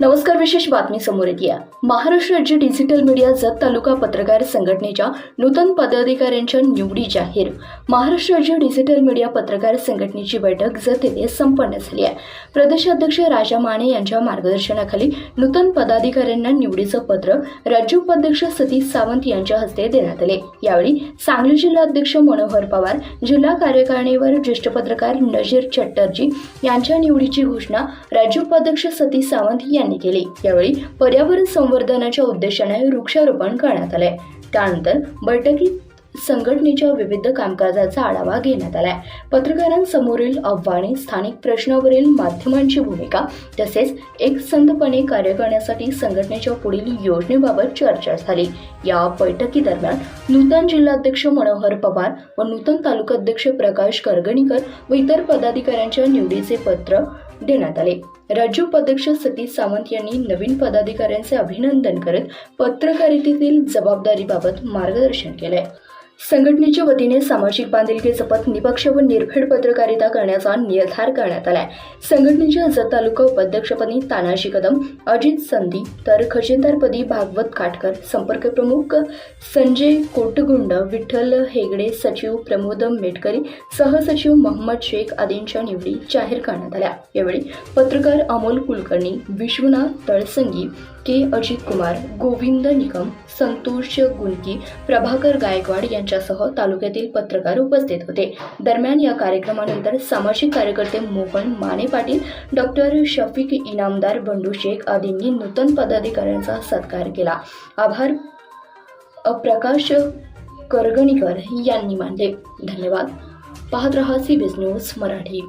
नमस्कार विशेष बातमी समोर येते महाराष्ट्र राज्य डिजिटल मीडिया जत तालुका पत्रकार संघटनेच्या नूतन पदाधिकाऱ्यांच्या निवडी जाहीर. महाराष्ट्र राज्य डिजिटल मीडिया पत्रकार संघटनेची बैठक जत येथे संपन्न झाली आहे. प्रदेशाध्यक्ष राजा माने यांच्या मार्गदर्शनाखाली नूतन पदाधिकाऱ्यांना निवडीचं पत्र राज्य उपाध्यक्ष सतीश सावंत यांच्या हस्ते देण्यात आले. यावेळी सांगली जिल्हाध्यक्ष मनोहर पवार जिल्हा कार्यकारिणीवर ज्येष्ठ पत्रकार नजीर चट्टर्जी यांच्या निवडीची घोषणा राज्य उपाध्यक्ष सतीश सावंत यांनी केली. यावेळी पर्यावरण संवर्धनाच्या उद्देशाने वृक्षारोपण करण्यात आले त्यानंतर बैठकीत संघटनेच्या विविध कामकाजाचा आढावा घेण्यात आलाय. पत्रकारांसमोरील आव्हाने स्थानिक प्रश्नावरील माध्यमांची भूमिका तसेच एकसंधपणे कार्य करण्यासाठी संघटनेच्या पुढील योजनेबाबत चर्चा झाली. या बैठकीदरम्यान नूतन जिल्हाध्यक्ष मनोहर पवार व नूतन तालुकाध्यक्ष प्रकाश करगणीकर व इतर पदाधिकाऱ्यांच्या निवडीचे पत्र देण्यात आले. राज्य उपाध्यक्ष सतीश सावंत यांनी नवीन पदाधिकाऱ्यांचे अभिनंदन करत पत्रकारितेतील जबाबदारीबाबत मार्गदर्शन केलंय. संघटनेच्या वतीने सामाजिक बांधिलकी जपत निपक्ष व निर्भीड पत्रकारिता करण्याचा निर्धार करण्यात आलाय. संघटनेच्या जत तालुका उपाध्यक्षपदी तानाजी कदम अजित संधी तर खजिनदारपदी भागवत काटकर संपर्क प्रमुख संजय कोटगुंड विठ्ठल हेगडे सचिव प्रमोद मेटकरी सहसचिव मोहम्मद शेख आदींच्या निवडी जाहीर करण्यात आल्या. यावेळी पत्रकार अमोल कुलकर्णी विश्वनाथ तळसंगी के अजित कुमार गोविंद निकम संतोष गुंकी प्रभाकर गायकवाड यांच्यासह तालुक्यातील पत्रकार उपस्थित होते. दरम्यान या कार्यक्रमानंतर सामाजिक कार्यकर्ते मोहन माने पाटील डॉक्टर शफिक इनामदार बंडू शेख आदींनी नूतन पदाधिकाऱ्यांचा सत्कार केला. आभार. प्रकाश करगणीकर यांनी मानले. धन्यवाद. पाहत रहा सी न्यूज मराठी.